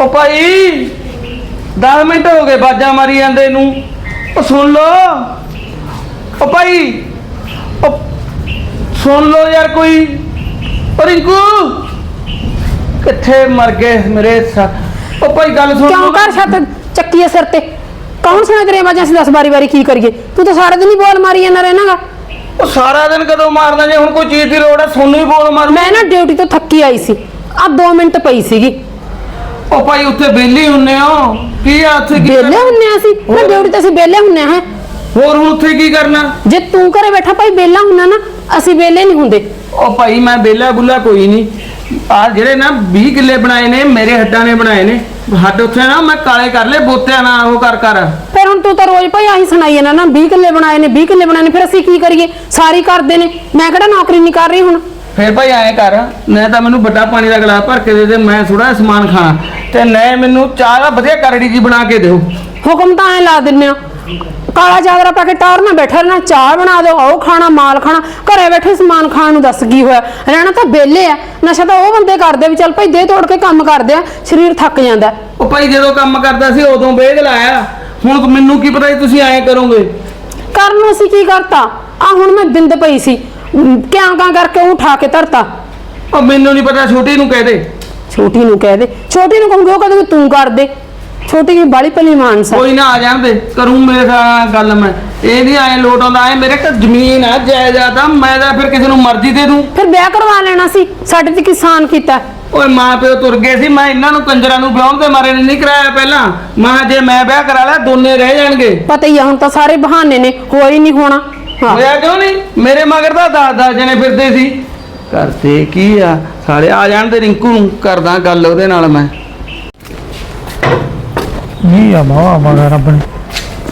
ਉਹ ਭਾਈ 10 ਮਿੰਟ ਹੋ ਗਏ ਬਾਜਾਂ ਮਾਰੀ ਜਾਂਦੇ ਨੂੰ। ਉਹ ਸੁਣ ਲੋ ਉਹ ਭਾਈ ਉਹ ਸੁਣ ਲੋ ਯਾਰ ਕੋਈ। ਉਹ ਰਿੰਕੂ ਕਿੱਥੇ ਮਰ ਗਏ ਮੇਰੇ ਸਾ ਉਹ ਭਾਈ ਗੱਲ ਸੁਣ ਕਿਉਂ। ਕਰ ਛੱਤ ਚੱਕੀ ਐ ਸਿਰ ਤੇ। ਕੌਣ ਸੁਣਾ ਤੇਰੇ ਆਵਾਜ਼ਾਂ ਅਸੀਂ 10 ਵਾਰੀ ਵਾਰੀ ਕੀ ਕਰੀਏ? ਤੂੰ ਤਾਂ ਸਾਰਾ ਦਿਨ ਹੀ ਬੋਲ ਮਾਰੀ ਜਾਂਦਾ ਰਹਿਣਾਗਾ ਉਹ ਸਾਰਾ ਦਿਨ ਕਦੋਂ ਮਾਰਦਾ ਜੇ ਹੁਣ ਕੋਈ ਚੀਜ਼ ਦੀ ਲੋੜ ਹੈ ਸੋਨੂੰ ਹੀ ਬੋਲ ਮਾਰੂ ਮੈਂ ਨਾ ਡਿਊਟੀ ਤੋਂ ਥੱਕੀ ਆਈ ਸੀ। ਆ 2 ਮਿੰਟ ਪਈ ਸੀਗੀ। ਉਹ ਭਾਈ ਉੱਥੇ ਵਿਹਲੀ ਹੁੰਨੇ ਹੋ ਕੀ ਆ ਉੱਥੇ ਕੀ ਬੇਲੇ ਹੁੰਨੇ ਆ ਅਸੀਂ? ਹੋਰ? ਡਿਊਟੀ ਤੇ ਅਸੀਂ ਬੇਲੇ ਹੁੰਨੇ ਆ ਹੈਂ। ਹੋਰ ਹੁਣ ਉੱਥੇ ਕੀ ਕਰਨਾ? ਜੇ ਤੂੰ ਘਰੇ ਬੈਠਾ ਭਾਈ ਬੇਲਾ ਹੁੰਨਾ ਨਾ ਅਸੀਂ ਬੇਲੇ ਨਹੀਂ ਹੁੰਦੇ। ਉਹ ਭਾਈ ਮੈਂ ਵਿਹਲਾ ਬੁੱਲਾ ਕੋਈ ਨਹੀਂ। ਆ ਜਿਹੜੇ ਨਾ 20 ਕਿੱਲੇ ਬਣਾਏ ਨੇ ਮੇਰੇ ਹੱਡਾਂ ਨੇ ਬਣਾਏ ਨੇ। ਹੱਡ ਉੱਥੇ ਨਾ ਮੈਂ ਕਾਲੇ ਕਰ ਲਏ ਬੋਤਿਆਂ ਨਾਲ ਉਹ ਕਰ ਕਰ। ਫਿਰ ਹੁਣ ਤੂੰ ਤਾਂ ਰੋਜ਼ ਭਾਈ ਆਹੀ ਸੁਣਾਈ ਜਾਂਦਾ ਨਾ 20 ਕਿੱਲੇ ਬਣਾਏ ਨੇ 20 ਕਿੱਲੇ ਬਣਾਏ ਨੇ ਫਿਰ ਅਸੀਂ ਕੀ ਕਰੀਏ? ਸਾਰੀ ਕਰਦੇ ਨੇ। ਮੈਂ ਕਿਹੜਾ ਨੌਕਰੀ ਨਹੀਂ ਕਰ ਰਹੀ ਹੁਣ? ਫਿਰ ਭਾਈ ਐਂ ਕਰ ਮੈਂ ਤਾਂ ਮੈਨੂੰ ਵੱਡਾ ਪਾਣੀ ਦਾ ਗਲਾਸ ਭਰ ਕੇ ਦੇ ਦੇ ਮੈਂ ਥੋੜਾ ਸਮਾਨ ਖਾਣਾ। ਤੇ ਨਏ ਮੈਨੂੰ ਚਾਹ ਦਾ ਵਧੀਆ ਕਰੜੀ ਜੀ ਬਣਾ ਕੇ ਦਿਓ। ਹੁਕਮ ਤਾਂ ਐ ਲਾ ਦਿੰਨੇ ਆ। ਕਾਲਾ ਚਾਦਰਾ ਪਾ ਕੇ ਟੌਰ ਨਾਲ ਬੈਠਾ ਰਹਿਣਾ ਚਾਹ ਬਣਾ ਦਿਓ ਉਹ ਖਾਣਾ ਮਾਲ ਖਾਣਾ ਘਰੇ ਬੈਠੇ ਸਮਾਨ ਖਾਣ ਨੂੰ ਦੱਸ ਕੀ ਹੋਇਆ? ਰਹਿਣਾ ਤਾਂ ਬੇਲੇ ਆ ਨਸ਼ਾ ਤਾਂ ਉਹ ਬੰਦੇ ਕਰਦੇ ਵੀ ਚੱਲ ਭਾਈ ਦੇ ਤੋੜ ਕੇ ਕੰਮ ਕਰਦੇ ਆ ਸਰੀਰ ਥੱਕ ਜਾਂਦਾ। ਉਹ ਭਾਈ ਜਦੋਂ ਕੰਮ ਕਰਦਾ ਸੀ ਉਦੋਂ ਵੇਗ ਲਾਇਆ। ਹੁਣ ਮੈਨੂੰ ਕੀ ਪਤਾ ਤੁਸੀਂ ਐਂ ਕਰੋਗੇ? ਕਰਨ ਨੂੰ ਅਸੀਂ ਕੀ ਕਰਤਾ? ਆ ਹੁਣ ਮੈਂ ਬਿੰਦ ਪਈ ਸੀ। ਕਿਆਂ ਕਾਂ ਕਰਕੇ ਉਹ ਉਠਾ ਕੇ ਧਰਤਾ? ਉਹ ਮੈਨੂੰ ਨਹੀਂ ਪਤਾ ਛੋਟੀ ਨੂੰ ਕਹਿ ਦੇ। ਛੋਟੀ ਨੂੰ ਕਹਿ ਦੇ। ਛੋਟੀ ਨੂੰ ਕਹੂੰਗੀ ਉਹ ਕਦੇ ਤੂੰ ਕਰ ਦੇ। ਛੋਟੀ ਦੀ ਬਾਲੀ ਭਲੀ ਮਾਨਸ ਕੋਈ ਨਾ ਆ ਜਾਣ ਦੇ ਕਰੂੰ ਮੇਰੇ ਨਾਲ ਗੱਲ ਮੈਂ। ਇਹ ਨਹੀਂ ਐ ਲੋਟ ਆਉਂਦਾ ਐ ਮੇਰੇ ਕੋਲ ਜ਼ਮੀਨ ਆ ਜਾਇਦਾਦ ਆ ਮੈਂ ਤਾਂ ਫਿਰ ਕਿਸੇ ਨੂੰ ਮਰਜ਼ੀ ਦੇ ਦੂੰ। ਫਿਰ ਵਿਆਹ ਕਰਵਾ ਲੈਣਾ ਸੀ ਸਾਡੇ ਤੇ ਕਿਸਾਨ ਕੀਤਾ। ਓਏ ਮਾਂ ਪਿਓ ਤੁਰ ਗਏ ਸੀ ਮੈਂ ਇਹਨਾਂ ਨੂੰ ਕੰਜਰਾਂ ਨੂੰ ਵਿਆਹਣ ਦੇ ਮਾਰੇ ਨੇ ਨਹੀਂ ਕਰਾਇਆ ਪਹਿਲਾਂ। ਮਾਂ ਜੇ ਮੈਂ ਵਿਆਹ ਕਰਾ ਲਿਆ ਦੋਨੇ ਰਹਿ ਜਾਣਗੇ। ਪਤਾ ਹੀ ਆ ਹੁਣ ਤਾਂ ਸਾਰੇ ਬਹਾਨੇ ਨੇ ਹੋਇਆ ਹੀ ਨਹੀਂ ਹੋਣਾ। ਹੋਇਆ ਕਿਉਂ ਨਹੀਂ? ਮੇਰੇ ਮਗਰ ਤਾਂ ਦਸ ਦਸ ਜਣੇ ਫਿਰਦੇ ਸੀ। ਕਰਦੇ ਕੀ ਆ? ਸਾਲੇ ਆ ਜਾਣ ਤੇ ਰਿੰਕੂ ਨੂੰ ਕਰਦਾ ਗੱਲ ਉਹਦੇ ਨਾਲ ਮੈਂ। ਨਹੀਂ ਆ ਮਾਵਾ ਮਗਾ ਰੱਬ ਨੇ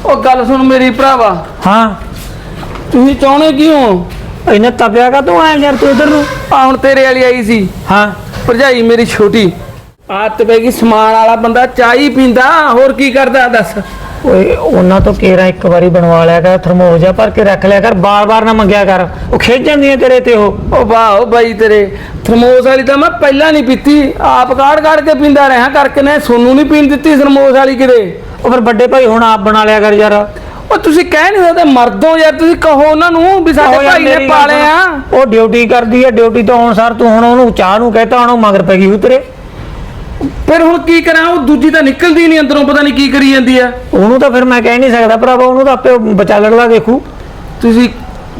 ਉਹ ਗੱਲ ਸੁਣ ਮੇਰੀ ਭਰਾਵਾ। ਹਾਂ। ਤੁਸੀਂ ਚਾਹੁੰਦੇ ਕੀ ਹੋ ਇਹਨੇ ਤਪਿਆ ਕਾ ਤੂੰ ਆਇਆ ਯਾਰ ਤੂੰ ਇਧਰ ਨੂੰ? ਆ ਹੁਣ ਤੇਰੇ ਵਾਲੀ ਆਈ ਸੀ। ਹਾਂ। ਭਰਜਾਈ ਮੇਰੀ ਛੋਟੀ। ਆਦਤ ਪੈ ਗਈ ਸਮਾਨ ਵਾਲਾ ਬੰਦਾ ਚਾਹ ਹੀ ਪੀਂਦਾ। ਹੋਰ ਕੀ ਕਰਦਾ ਦੱਸ? ਓਏ ਉਹਨਾਂ ਤੋਂ ਕੇਰਾ ਇੱਕ ਵਾਰੀ ਬਣਵਾ ਲਿਆ ਕਰ ਥਰਮੋਸ ਭਰ ਕੇ ਰੱਖ ਲਿਆ ਕਰ ਬਾਰ-ਬਾਰ ਨਾ ਮੰਗਿਆ ਕਰ। ਉਹ ਖੇਚ ਜਾਂਦੀਆਂ ਤੇਰੇ ਤੇ ਉਹ। ਉਹ ਵਾਹ ਉਹ ਬਾਈ ਤੇਰੇ ਥਰਮੋਸ ਵਾਲੀ ਤਾਂ ਮੈਂ ਪਹਿਲਾਂ ਨਹੀਂ ਪੀਤੀ ਆਪ ਕਾੜ ਕਾੜ ਕੇ ਪੀਂਦਾ ਰਿਹਾ ਕਰਕੇ ਨੇ ਸੋਨੂੰ ਨਹੀਂ ਪੀਣ ਦਿੱਤੀ ਥਰਮੋਸ ਵਾਲੀ ਕਿਤੇ। ਉਹ ਫਿਰ ਵੱਡੇ ਭਾਈ ਹੁਣ ਆਪ ਬਣਾ ਲਿਆ ਕਰ ਯਾਰ। ਉਹ ਤੁਸੀਂ ਕਹਿ ਨਹੀਂ ਸਕਦੇ ਮਰਦੋ ਯਾਰ ਤੁਸੀਂ ਕਹੋ ਉਹਨਾਂ ਨੂੰ ਵੀ ਸਾਡੇ ਭਾਈ ਨੇ ਪਾਲੇ ਆ ਉਹ ਡਿਊਟੀ ਕਰਦੀ ਹੈ ਡਿਊਟੀ ਤੋਂ ਆਉਣ ਸਾਰ ਤੂੰ ਹੁਣ ਉਹਨੂੰ ਚਾਹ ਨੂੰ ਕਹਿਤਾ ਹੁਣ ਉਹ ਮਗਰ ਪੈ ਗਈ ਉਤਰੇ ਫਿਰ ਹੁਣ ਕੀ ਕਰਾਂ? ਉਹ ਦੂਜੀ ਤਾਂ ਨਿਕਲਦੀ ਨਹੀਂ ਅੰਦਰੋਂ ਪਤਾ ਨਹੀਂ ਕੀ ਕਰੀ ਜਾਂਦੀ ਆ। ਉਹਨੂੰ ਤਾਂ ਫਿਰ ਮੈਂ ਕਹਿ ਨਹੀਂ ਸਕਦਾ ਭਰਾਵਾ ਉਹਨੂੰ ਤਾਂ ਆਪੇ ਬਚਾਲਣ ਦਾ ਦੇਖੂ ਤੁਸੀਂ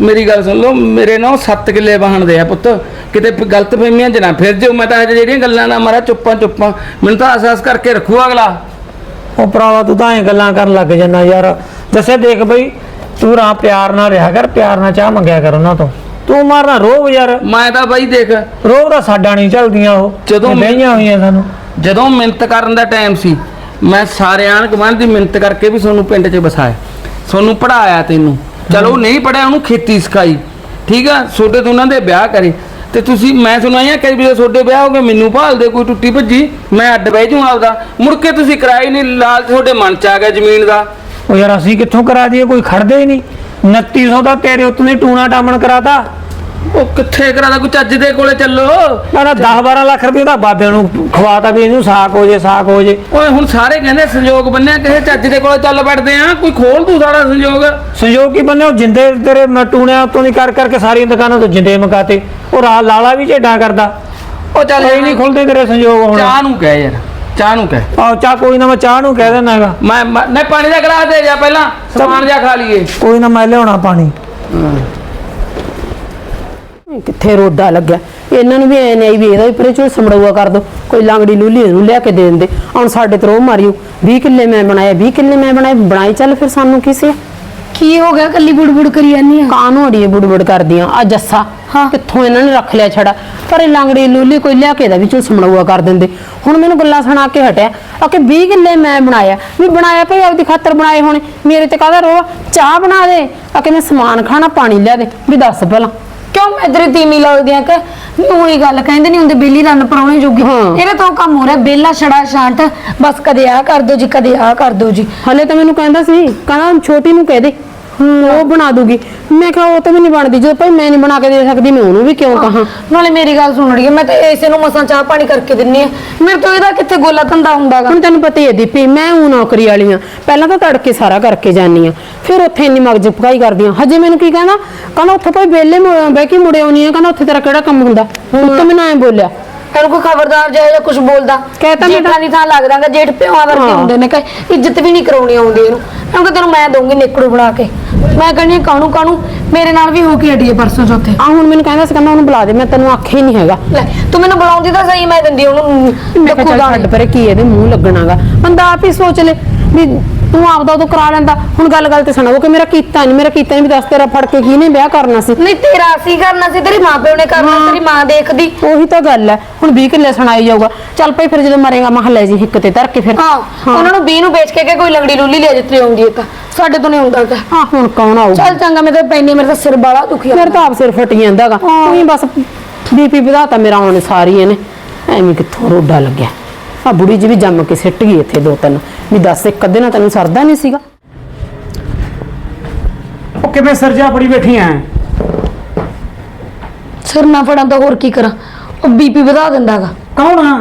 ਮੇਰੀ ਗੱਲ ਸੁਣ ਲਓ ਮੇਰੇ ਨਾਲ 7 ਕਿੱਲੇ ਵਾਹਣਦੇ ਆ ਪੁੱਤ। ਕਿਤੇ ਗਲਤ ਫਹਿਮੀਆਂ ਚ ਨਾ ਫਿਰ ਜਿਓ ਮੈਂ ਤਾਂ ਹਜੇ ਜਿਹੜੀਆਂ ਗੱਲਾਂ ਨਾ ਮਾਰਾ ਚੁੱਪਾਂ ਚੁੱਪਾਂ। ਮੈਨੂੰ ਤਾਂ ਅਹਿਸਾਸ ਕਰਕੇ ਰੱਖੂ ਅਗਲਾ। ਉਹ ਭਰਾਵਾ ਤੂੰ ਤਾਂ ਐਂ ਗੱਲਾਂ ਕਰਨ ਲੱਗ ਜੰਨਾ ਯਾਰ। ਦੱਸੇ ਦੇਖ ਬਈ ਤੂੰ ਰਾਂ ਪਿਆਰ ਨਾਲ ਰਿਹਾ ਕਰ ਪਿਆਰ ਨਾਲ ਚਾਹ ਮੰਗਿਆ ਕਰ ਉਹਨਾਂ ਤੋਂ। ਤੂੰ ਮਾਰਨਾ ਰੋਬ ਯਾਰ। ਮੈਂ ਤਾਂ ਬਾਈ ਦੇਖ। ਰੋਬ ਦਾ ਸਾਡਾ ਨਹੀਂ ਚੱਲਦੀਆਂ ਉਹ। ਜਦੋਂ ਮੈਂ- ਬਈਆਂ ਹੋਈਆਂ ਸਾਨੂੰ। ਜਦੋਂ ਮਿਹਨਤ ਕਰਨ ਦਾ ਟਾਈਮ ਸੀ ਮੈਂ ਸਾਰੇ ਆਣ ਕਮਾਂਡ ਦੀ ਮਿਹਨਤ ਕਰਕੇ ਵੀ ਤੁਹਾਨੂੰ ਪਿੰਡ 'ਚ ਵਸਾਇਆ। ਤੁਹਾਨੂੰ ਪੜਾਇਆ ਤੈਨੂੰ। ਚਲੋ ਨਹੀਂ ਪੜਿਆ ਉਹਨੂੰ ਖੇਤੀ ਸਿਖਾਈ। ਠੀਕ ਆ ਛੋਟੇ ਤੋਂ ਉਹਨਾਂ ਦੇ ਵਿਆਹ ਕਰੇ। ਤੇ ਤੁਸੀਂ ਮੈਂ ਸੁਣਾਇਆ ਕਿ ਵੀ ਛੋਟੇ ਵਿਆਹ ਹੋ ਗਏ ਮੈਨੂੰ ਭਾਲਦੇ ਕੋਈ ਟੁੱਟੀ ਭੱਜੀ ਮੈਂ ਅੱਡ ਬਹਿ ਜੂ ਆਪਦਾ। ਮੁੜ ਕੇ ਤੁਸੀਂ ਕਿਰਾਏ ਨਹੀਂ ਲਾਲ ਤੁਹਾਡੇ ਮਨ 'ਚ ਆ ਗਿਆ ਜ਼ਮੀਨ ਦਾ। ਉਹ ਯਾਰ ਅਸੀਂ ਕਿੱਥੋਂ ਕਰਾ ਦਈਏ ਕੋਈ ਖੜਦੇ ਹੀ ਨਹੀਂ। 2900 ਦਾ ਤੇਰੇ ਉੱਤੇ ਟੂਣਾ ਟਾਮਣ ਕਰਾਤਾ। ਉਹ ਕਿੱਥੇ ਕਰਾਦਾ ਕੋਈ ਚੱਜ ਦੇ ਕੋਲੇ ਚੱਲੋ। ਮੈਂ 10 12 ਲੱਖ ਰੁਪਏ ਦਾ ਬਾਬਿਆਂ ਨੂੰ ਖਵਾਤਾ ਵੀ ਇਹਨੂੰ ਸਾਕ ਹੋ ਜੇ ਸਾਕ ਹੋ ਜੇ। ਓਏ ਹੁਣ ਸਾਰੇ ਕਹਿੰਦੇ ਸੰਯੋਗ ਬੰਨਿਆ ਕਿਸੇ ਚੱਜ ਦੇ ਕੋਲੇ ਚੱਲ ਬੈਠਦੇ ਆ। ਕੋਈ ਖੋਲ ਤੂੰ ਸਾਡਾ ਸੰਯੋਗ? ਸੰਯੋਗ ਕੀ ਬੰਨੇ ਉਹ ਜਿੰਦੇ ਤੇਰੇ ਮੈਂ ਟੂਣਿਆਂ ਉੱਤੋਂ ਦੀ ਕਰ ਕਰਕੇ ਸਾਰੀਆਂ ਦੁਕਾਨਾਂ ਤੋਂ ਜਿੰਦੇ ਮਕਾਤੇ ਉਹ ਰਾ ਲਾਲਾ ਵੀ ਝੇਡਾਂ ਕਰਦਾ। ਉਹ ਚੱਲ ਕੋਈ ਨਹੀਂ ਖੁੱਲਦੇ ਤੇਰੇ ਸੰਯੋਗ ਹੁਣ। ਚਾਹ ਨੂੰ ਕਹਿ ਯਾਰ ਚਾਹ ਨੂੰ ਕਹਿ। ਆਹ ਚਾਹ ਕੋਈ ਨਾ ਮੈਂ ਚਾਹ ਨੂੰ ਕਹਿ ਦੇਣਾ ਹੈਗਾ। ਮੈਂ ਮੈਂ- ਨਹੀਂ ਪਾਣੀ ਦਾ ਗਲਾਸ ਦੇ ਜਾ ਪਹਿਲਾਂ ਸਮਾਨ ਜਾ ਖਾ ਲਈਏ। ਕੋਈ ਨਾ ਮੈਂ ਲਿਆਉਣਾ ਪਾਣੀ। ਕਿੱਥੇ ਰੋਡਾ ਲੱਗਿਆ? ਇਹਨਾਂ ਨੂੰ ਵੀ ਐ ਨਹੀਂ ਵੀ ਇਹਦਾ ਵੀ ਪਰੇ ਚੋਂ ਸਮੜੂਆ ਕਰ ਦੋ। ਕੋਈ ਲਾਂਗੜੀ ਲੂਲੀ ਇਹਨੂੰ ਲਿਆ ਕੇ ਦੇ ਦਿੰਦੇ। ਹੁਣ ਸਾਡੇ ਤੇ ਰੋਹ ਮਾਰਿਓ। 20 ਕਿੱਲੇ ਮੈਂ ਬਣਾਇਆ 20 ਕਿੱਲੇ ਮੈਂ ਬਣਾਏ ਬਣਾਈ ਚੱਲ ਫਿਰ ਸਾਨੂੰ ਕਿਸੇ ਕੀ ਹੋ ਗਿਆ? ਕੱਲੀ ਬੁੜਬੁੜ ਕਰੀ ਜਾਨੀ ਆ। ਕਾਹਨੂੰ ਅੜੀਏ ਬੁੜਬੁੜ ਕਰਦੀਆਂ? ਆ ਜੱਸਾ ਹਾਂ। ਕਿੱਥੋਂ ਇਹਨਾਂ ਨੇ ਰੱਖ ਲਿਆ ਛੜਾ? ਪਰ ਇਹ ਲਾਂਗੜੀ ਲੂਲੀ ਕੋਈ ਲਿਆ ਕੇ ਦਾ ਵੀ ਚੋਂ ਸਮੜੂਆ ਕਰ ਦਿੰਦੇ। ਹੁਣ ਮੈਨੂੰ ਗੱਲਾਂ ਸੁਣਾ ਕੇ ਹਟਿਆ। ਆ ਕਿ 20 ਕਿੱਲੇ ਮੈਂ ਬਣਾਇਆ। ਵੀ ਬਣਾਇਆ ਭਈ ਆਪਦੀ ਖਾਤਰ ਬਣਾਏ ਹੋਣੇ। ਮੇਰੇ ਤੇ ਕਾਹਦਾ ਰੋਹ ਆ? ਚਾਹ ਬਣਾ ਦੇ। ਆ ਕਿ ਮੈਂ ਸਮਾਨ ਖਾਣਾ ਪਾਣੀ ਲਿਆ ਦੇ। ਵੀ ਦੱਸ ਪਹਿਲਾਂ। ਕਿਉਂ ਮੈਂ ਇਧਰ ਤੀਮੀ ਲੱਗਦੀ ਆ ਕਿ ਉਹੀ ਗੱਲ ਕਹਿੰਦੇ ਨਹੀਂ ਹੁੰਦੇ ਬੇਲੀ ਰੰਨ ਪਰਾਉਣੇ ਜੋਗੀ। ਹਾਂ। ਇਹਦੇ ਤੋਂ ਕੰਮ ਹੋ ਰਿਹਾ ਬੇਲਾ ਛੜਾ ਛਾਂਟ ਬਸ ਕਦੇ ਆ ਕਰ ਦੋ ਜੀ ਕਦੇ ਆ ਕਰ ਦੋ ਜੀ। ਹਲੇ ਤਾਂ ਮੈਨੂੰ ਕਹਿੰਦਾ ਸੀ ਕਹਿੰਦਾ ਛੋਟੀ ਨੂੰ ਕਹਿ ਦੇ। ਉਹ ਬਣਾ ਦੂਗੀ। ਮੈਂ ਕਿਹਾ ਉਹ ਤਾਂ ਵੀ ਨਹੀਂ ਬਣਦੀ। ਜਦੋਂ ਭਾਈ ਮੈਂ ਨਹੀਂ ਬਣਾ ਕੇ ਦੇ ਸਕਦੀ ਮੈਂ ਉਹਨੂੰ ਵੀ ਕਿਉਂ ਕਹਾਂ? ਨਾਲੇ ਮੇਰੀ ਗੱਲ ਸੁਣ ਰਹੀ ਹੈ ਮੈਂ ਤਾਂ ਇਸੇ ਨੂੰ ਮਸਾਂ ਚਾਹ ਪਾਣੀ ਕਰਕੇ ਦਿੰਨੀ ਆ। ਮੇਰੇ ਤੋਂ ਇਹਦਾ ਕਿੱਥੇ ਗੋਲਾ ਧੰਦਾ ਹੁੰਦਾਗਾ? ਹੁਣ ਤੈਨੂੰ ਪਤਾ ਹੀ ਹੈ ਦੀਪੀ ਮੈਂ ਉਹ ਨੌਕਰੀ ਵਾਲੀ ਆ ਪਹਿਲਾਂ ਤਾਂ ਤੜਕੇ ਸਾਰਾ ਕਰਕੇ ਜਾਨੀ ਆ ਫਿਰ ਉੱਥੇ ਇੰਨੀ ਮਗਜ ਪਕਾਈ ਕਰਦੀ ਆ ਹਜੇ ਮੈਨੂੰ ਕੀ ਕਹਿੰਦਾ? ਕਹਿੰਦਾ ਉੱਥੇ ਭਾਈ ਮੁੜ- ਬਹਿ ਕੇ ਮੁੜੇ ਆਉਣੀ ਆ ਕਹਿੰਦਾ ਉੱਥੇ ਤੇਰਾ ਕਿਹੜਾ ਕੰਮ ਹੁੰਦਾ? ਹੁਣ ਤਾਂ ਮੈਨੂੰ ਐਂ ਬੋਲਿਆ ਇਹਨੂੰ ਕੋਈ ਖਬਰਦਾਰ ਜਾਏ ਜਾਂ ਕੁਝ ਬੋਲਦਾ? ਕਹਿ ਤਾਂ ਮੈਂ ਜੇਠਾਂ ਦੀ ਥਾਂ ਲੱਗ ਦਾਂਗਾ ਜੇਠ ਪਿਓਾਂ ਵਰਗੇ ਹਾਂ। ਹੁੰਦੇ ਨੇ ਕਹੇ ਇੱਜ਼ਤ ਵੀ ਨਹੀਂ ਕਰਾਉਣੀ ਆਉਂਦੀ ਇਹਨੂੰ। ਕਿਉਂਕਿ ਤੈਨੂੰ ਮੈਂ ਦਊਂਗੀ ਨੇਕੜੂ ਬਣਾ ਕੇ। ਮੈਂ ਕਹਿੰਦੀ ਕਾਣੂ ਕਾਣੂ ਮੇਰੇ ਨਾਲ ਵੀ ਹੋ ਕੇ ਹਟੀ ਹੈ ਪਰਸੋਂ ਚੌਥੇ। ਆ ਹੁਣ ਮੈਨੂੰ ਕਹਿੰਦਾ ਸੀ ਕਹਿੰਦਾ ਉਹਨੂੰ ਬੁਲਾ ਦੇ ਮੈਂ ਤੈਨੂੰ ਆਖਿਆ ਹੀ ਨਹੀਂ ਹੈਗਾ। ਲੈ ਤੂੰ ਮੈਨੂੰ ਬੁਲਾਉਂਦੀ ਤਾਂ ਸਹੀ ਮੈਂ ਦਿੰਦੀ ਉਹਨੂੰ। ਮੈਂ ਕਿਹਾ ਚੱਲ ਛੱਡ ਪਰੇ ਕੀ ਇਹਦੇ ਮੂੰਹ ਲੱਗਣਾਗਾ। ਬੰਦਾ ਆਪ ਹੀ ਸੋਚ ਲੈ ਵੀ ਤੂੰ ਆਪਦਾ ਉਦੋਂ ਕਰਾ ਲੈਂਦਾ। ਹੁਣ ਗੱਲ ਗੱਲ ਤੇ ਸੁਣਾਓ ਕਿ ਮੇਰਾ ਕੀਤਾ ਨਹੀਂ ਮੇਰਾ ਕੀਤਾ ਨਹੀਂ ਵੀ ਦੱਸ ਤੇਰਾ ਫੜ ਕੇ ਕਿਹਨੇ ਵਿਆਹ ਕਰਨਾ ਸੀ? ਨਹੀਂ ਤੇਰਾ ਅਸੀਂ ਕਰਨਾ ਸੀ? ਤੇਰੀ ਮਾਂ ਪਿਓ ਨੇ ਕਰਨਾ ਤੇਰੀ ਮਾਂ ਦੇਖਦੀ। ਉਹੀ ਤਾਂ ਗੱਲ ਹੈ। ਹੁਣ 20 ਕਿੱਲੇ ਸੁਣਾਈ ਜਾਊਗਾ। ਚੱਲ ਭਾਈ ਫਿਰ ਜਦੋਂ ਮਰੇਗਾ ਮਹੱਲੇ ਜੀ ਹਿੱਕ ਤੇ ਧਰ ਕੇ ਫਿਰ। ਹਾਂ ਉਹਨਾਂ ਨੂੰ 20 ਨੂੰ ਵੇਚ ਕੇ ਕਿ ਕੋਈ ਲੰਗੜੀ ਲੁੱਲੀ ਲਿਆ ਜਿੱਤੇ ਆਉਂਦੀ ਹੈ ਤਾਂ ਸਾਡੇ ਤੋਂ ਨਹੀਂ ਹੁੰਦਾ ਤਾਂ ਹਾਂ ਹੁਣ ਕੌਣ ਆਊਗਾ? ਚੱਲ ਚੰਗਾ ਮੈਂ ਤਾਂ ਪੈਣੀ ਮੇਰੇ ਤਾਂ ਸਿਰ ਬਾਲਾ ਦੁਖੀ ਆ। ਮੇਰੇ ਤਾਂ ਆਪ ਸਿਰ ਫਟ ਜਾਂਦਾਗਾ ਉਹੀ ਬਸ ਬੀਪੀ ਵਧਾਤਾ ਮੇਰਾ ਹੁਣ ਸਾਰੀ ਇਹਨੇ ਐਵੇਂ ਕਿੱਥੋਂ ਰੋਡਾ ਲੱਗਿਆ? ਆ ਬੁੜੀ ਜੀ ਵੀ ਜੰਮ ਕੇ ਸਿੱਟ ਗਈ ਇੱਥੇ ਦੋ ਤਿੰਨ। ਵੀ ਦੱਸ ਇੱਕ ਅੱਧੇ ਨਾਲ ਤੈਨੂੰ ਸਰਦਾ ਨਹੀਂ ਸੀਗਾ? ਉਹ ਕਿਵੇਂ ਸਰਜਾ ਬੜੀ ਬੈਠੀ ਐ? ਸਿਰ ਨਾ ਫੜਾਂ ਤਾਂ ਹੋਰ ਕੀ ਕਰਾਂ। ਉਹ ਬੀਪੀ ਵਧਾ ਦਿੰਦਾਗਾ ਕੌਣ ਆ?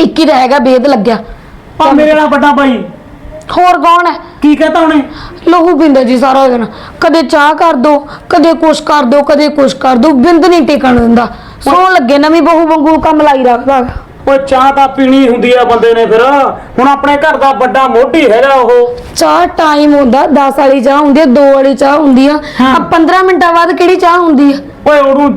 ਇੱਕ ਹੀ ਤਾਂ ਹੈਗਾ ਬੇਦ ਲੱਗਿਆ। ਆ ਮੇਰੇ ਨਾਲ ਵੱਡਾ ਭਾਈ। ਹੋਰ ਕੌਣ ਹੈ ਕੀ ਕਹਤਾ ਉਹਨੇ? ਲਹੂ ਪੀਂਦਾ ਜੀ ਸਾਰਾ ਦਿਨ। ਕਦੇ ਚਾਹ ਕਰ ਦੋ ਕਦੇ ਕੁਛ ਕਰ ਦੋ ਕਦੇ ਕੁਛ ਕਰ ਦੋ। ਬਿੰਦ ਨਹੀਂ ਟਿਕਣ ਦਿੰਦਾ। ਸੌਣ ਲੱਗੇ ਨਵੀਂ ਬਹੂ ਵਾਂਗੂ ਕੰਮ ਲਾਈ ਰੱਖਦਾ ਗਾ। ਓਏ ਚਾਹ ਤਾਂ ਪੀਣੀ ਹੁੰਦੀ ਆ ਬੰਦੇ ਨੇ ਫਿਰ। ਹੁਣ ਆਪਣੇ ਘਰ ਦਾ ਵੱਡਾ ਮੋਢੀ ਹੈਗਾ ਉਹ। ਚਾਹ ਟਾਈਮ ਹੁੰਦਾ 10 ਵਾਲੀ ਚਾਹ ਹੁੰਦੀ ਹੈ 2 ਵਾਲੀ ਚਾਹ ਹੁੰਦੀ ਆ। ਹਾਂ। ਆ 15 ਮਿੰਟਾਂ ਬਾਅਦ ਕਿਹੜੀ ਚਾਹ ਹੁੰਦੀ ਆ? ਓਏ ਉਹਨੂੰ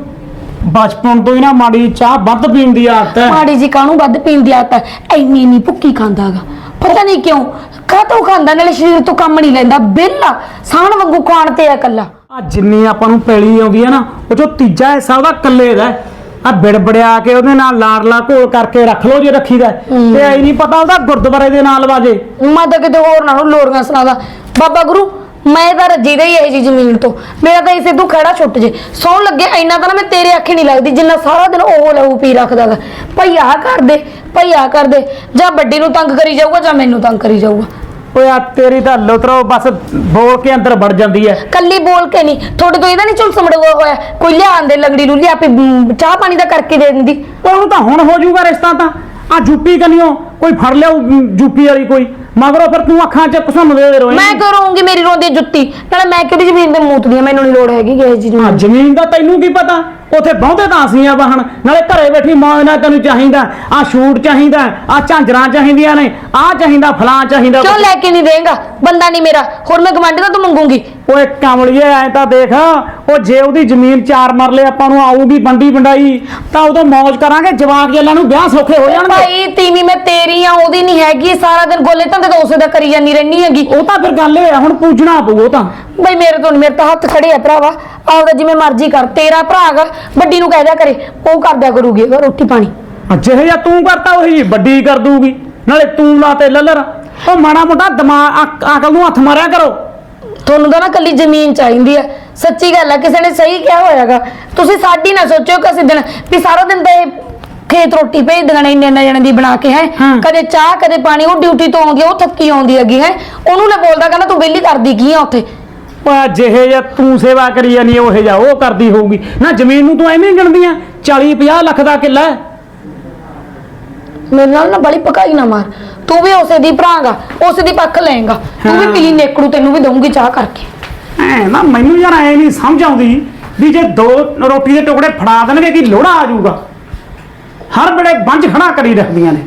ਬਚਪਨ ਤੋਂ ਹੀ ਨਾ ਮਾੜੀ ਚਾਹ ਵੱਧ ਪੀਣ ਦੀ ਆਦਤ ਹੈ। ਮਾੜੀ ਜੀ ਕਾਹਨੂੰ ਵੱਧ ਪੀਣ ਦੀ ਆਦਤ ਹੈ? ਐਨੀ ਨਹੀਂ ਭੁੱਕੀ ਖਾਂਦਾਗਾ ਪਤਾ ਨਹੀਂ ਕਿਉਂ ਕਾਹਤੋਂ ਖਾਂਦਾ? ਨਾਲੇ ਸਰੀਰ ਤੋਂ ਕੰਮ ਨਹੀਂ ਲੈਂਦਾ। ਬਿੱਲਾ ਸਾਣ ਵਾਂਗੂ ਖਾਣ ਤੇ ਆ ਕੱਲਾ ਆ ਜਿੰਨੀ ਆਪਾਂ ਨੂੰ ਪੈਲੀ ਆਉਂਦੀ ਹੈ ਨਾ ਉਹ ਚੋਂ ਤੀਜਾ ਹਿੱਸਾ ਉਹਦਾ ਕੱਲੇ ਦਾ ਆ ਬਿੜਬੜਿਆ ਕੇ ਉਹਦੇ ਨਾਲ ਲਾੜਲਾ ਘੋਲ ਕਰਕੇ ਰੱਖ ਲੋ ਜੇ ਰੱਖੀਦਾ। ਤੇ ਐ ਨਹੀਂ ਪਤਾ ਉਹਦਾ ਗੁਰਦੁਆਰੇ ਦੇ ਨਾਲ ਵਾਜੇ। ਮੈਂ ਤਾਂ ਕਿਤੇ ਹੋਰ ਨਾ ਨੂੰ ਲੋੜੀਆਂ ਸੁਣਾਦਾ ਬਾਬਾ ਗੁਰੂ ਮੈਂ ਤਾਂ ਰੱਜੀ ਹੀ ਇਹ ਜੀ ਜ਼ਮੀਨ ਤੋਂ। ਮੇਰਾ ਤਾਂ ਇਸੇ ਤੋਂ ਖੜਾ ਛੁੱਟ ਜੇ। ਸੌਣ ਲੱਗੇ ਇੰਨਾ ਤਾਂ ਨਾ ਮੈਂ ਤੇਰੇ ਅੱਖੇ ਨਹੀਂ ਲੱਗਦੀ ਜਿੰਨਾ ਸਾਰਾ ਦਿਨ ਉਹ ਲਹੂ ਪੀ ਰੱਖਦਾਗਾ ਭਈ ਆਹ ਕਰ ਦੇ ਭਈ ਆਹ ਕਰ ਦੇ। ਜਾਂ ਵੱਡੀ ਨੂੰ ਤੰਗ ਕਰੀ ਜਾਊਗਾ ਜਾਂ ਮੈਨੂੰ ਤੰਗ ਕਰੀ ਜਾਊਗਾ। ਓਏ ਆ ਤੇਰੀ ਤਾਂ ਲੁਤਰੋ ਬਸ ਬੋਲ ਕੇ ਅੰਦਰ ਵੜ ਜਾਂਦੀ ਹੈ ਕੱਲੀ ਬੋਲ ਕੇ ਨਹੀਂ ਤੁਹਾਡੇ ਤੋਂ ਇਹਦਾ ਨਹੀਂ ਝੁਲਸ ਮੜਿਆ ਹੋਇਆ। ਕੋਈ ਲਿਆਂਦੇ ਲੰਗੜੀ ਲੁੱਲੀ ਆਪੇ ਮ, ਚਾਹ ਪਾਣੀ ਦਾ ਕਰਕੇ ਦੇ ਦਿੰਦੀ। ਉਹਨੂੰ ਤਾਂ ਹੁਣ ਹੋ ਜਾਊਗਾ ਰਿਸ਼ਤਾ ਤਾਂ। ਆ ਜੁੱਪੀ ਕਨੀਓ ਕੋਈ ਫੜ ਲਿਆ ਜੁੱਪੀ ਵਾਲੀ ਕੋਈ। ਮਗਰੋਂ ਫਿਰ ਤੂੰ ਅੱਖਾਂ 'ਚ ਘਸੁੰਮਦੇ ਰੋਏ ਮੈਂ ਕਿਉਂ ਰਹੂੰਗੀ ਮੇਰੀ ਰੋਂਦੀ ਜੁੱਤੀ। ਨਾਲੇ ਮੈਂ ਕਿਹੜੀ ਜ਼ਮੀਨ ਦੇ ਮੂਤ ਦੀ ਆ, ਮੈਨੂੰ ਨਹੀਂ ਲੋੜ ਹੈਗੀ ਕਿਸੇ ਚੀਜ਼ ਦੀ। ਜ਼ਮੀਨ ਦਾ ਤੈਨੂੰ ਕੀ ਪਤਾ? ਉਥੇ ਬਹੁਤੇ ਤਾਂ ਅਸੀਂ ਆ ਵਾਹਣ। ਨਾਲੇ ਘਰੇ ਬੈਠੀ ਮੌਜ ਨਾਲ ਤੈਨੂੰ ਚਾਹੀਦਾ। ਆ ਸ਼ੂਟ ਚਾਹੀਦਾ ਆ ਝਾਂਜਰਾਂ ਚਾਹੀਦੀਆਂ ਨੇ ਆ ਚਾਹੀਦਾ ਫਲਾਂ ਚਾਹੀਦਾ। ਕਿਉਂ ਲੈ ਕੇ ਨਹੀਂ ਦੇਂਗਾ। ਬੰਦਾ ਨਹੀਂ ਮੇਰਾ। ਹੋਰ ਮੈਂ ਗਵਾਂਢੀ ਦਾ ਤੋਂ ਮੰਗੂੰਗੀ। ਓਏ ਕਮਲੀਏ ਐ ਤਾਂ ਦੇਖ। ਉਹ ਜੇ ਉਹਦੀ ਜ਼ਮੀਨ ਚਾਰ ਮਰਲੇ ਆਪਾਂ ਨੂੰ ਆਊਗੀ ਬੰਡੀ ਬੰਡਾਈ ਤਾਂ ਉਦੋਂ ਮੌਜ ਕਰਾਂਗੇ ਜਵਾਕ ਜੱਲਾਂ ਨੂੰ ਵਿਆਹ ਸੌਖੇ ਹੋ ਜਾਣਗੇ। ਭਾਈ ਤੀਵੀਂ ਮੈਂ ਤੇਰੀ ਆ ਉਹਦੀ ਨਹੀਂ ਹੈਗੀ ਸਾਰਾ ਦਿਨ ਗੋਲੇ ਧੰਦੇ ਤਾਂ ਉਸੇ ਦਾ ਕਰੀ ਜਾਨੀ ਰਹਿਣੀ ਹੈਗੀ। ਉਹ ਤਾਂ ਫਿਰ ਗੱਲ ਇਹ ਆ ਹੁਣ ਪੂਜਣਾ ਪਊ ਉਹ ਤਾਂ। ਬਈ ਮੇਰੇ ਤੋਂ ਨੀ ਮੇਰੇ ਤਾਂ ਹੱਥ ਖੜੇ ਆ ਭਰਾਵਾ। ਆਪਦਾ ਜਿਵੇਂ ਮਰਜ਼ੀ ਕਰ ਤੇਰਾ ਭਰਾ ਹੈਗਾ ਵੱਡੀ ਨੂੰ ਕਹਿ ਦਿਆ ਕਰੇ ਉਹ ਕਰ ਦਿਆ ਕਰੂਗੀ ਉਹਦਾ ਰੋਟੀ ਪਾਣੀ। ਜਿਹੇ ਜਾਂ ਤੂੰ ਕਰਤਾ ਉਹੀ ਵੱਡੀ ਕਰ ਦੂਗੀ ਨਾਲੇ ਤੂੰ ਲਾ ਤੇ ਲੱਲਰ। ਉਹ ਮਾੜਾ ਮੋਟਾ ਦਿਮਾਗ ਅਕ- ਅਕਲ ਨੂੰ ਹੱਥ ਮਾਰਿਆ ਕਰੋ। ਤੁਹਾਨੂੰ ਤਾਂ ਨਾ ਕੱਲੀ ਜ਼ਮੀਨ ਚਾਹੀਦੀ ਹੈ ਸੱਚੀ ਗੱਲ ਹੈ ਕਿਸੇ ਨੇ ਸਹੀ ਕਿਹਾ ਹੋਇਆਗਾ। ਤੁਸੀਂ ਸਾਡੀ ਨਾ ਸੋਚਿਓ ਕਿਸੇ ਦਿਨ ਵੀ ਸਾਰਾ ਦਿਨ ਤੇ ਖੇਤ ਰੋਟੀ ਭੇਜਦੀਆਂ ਨੇ ਇੰਨੇ ਇੰਨੇ ਜਣੇ ਦੀ ਬਣਾ ਕੇ ਹੈ। ਹਾਂ। ਕਦੇ ਚਾਹ ਕਦੇ ਪਾਣੀ ਉਹ ਡਿਊਟੀ ਤੋਂ ਆਉਂਦੀ ਆ, ਉਹ ਥੱਕੀ ਆਉਂਦੀ ਹੈਗੀ ਹੈ। ਉਹਨੂੰ ਨਾ ਬੋਲਦਾ ਕਹਿੰਦਾ ਤੂੰ ਵਿਹਲੀ ਕਰਦੀ ਕੀ ਆ ਉੱਥੇ? ਉਹ ਜਿਹੇ ਜਾਂ ਤੂੰ ਸੇਵਾ ਕਰੀ ਜਾਨੀ ਉਹ ਜਾ ਉਹ ਕਰਦੀ ਹੋਊਗੀ। ਨਾ ਜ਼ਮੀਨ ਨੂੰ ਤੂੰ ਐਵੇਂ ਗਿਣਦੀ ਆ 40 50 ਲੱਖ ਦਾ ਕਿੱਲਾ ਹੈ। ਮੇਰੇ ਨਾਲ ਨਾ ਬੜੀ ਪਕਾਈ ਨਾ ਮਾਰ। ਤੂੰ ਵੀ ਉਸੇ ਦੀ ਭਰਾਂਗਾ ਉਸੇ ਦੀ ਪੱਖ ਲਏਗਾ। ਤੂੰ ਵੀ। ਪੀਲੀ ਨੇਕੜੂ ਤੈਨੂੰ ਵੀ ਦਊਂਗੀ ਚਾਹ ਕਰਕੇ। ਐ ਨਾ ਮੈਨੂੰ ਯਾਰ ਐ ਨਹੀਂ ਸਮਝ ਆਉਂਦੀ ਵੀ ਜੇ ਦੋ ਰੋਟੀ ਦੇ ਟੁਕੜੇ ਫੜਾ ਦੇਣਗੇ ਕਿ ਲੋੜਾ ਆ ਜਾਊਗਾ। ਹਰ ਵੇਲੇ ਬੰਝ ਖੜਾ ਕਰੀ ਰੱਖਦੀਆਂ ਨੇ।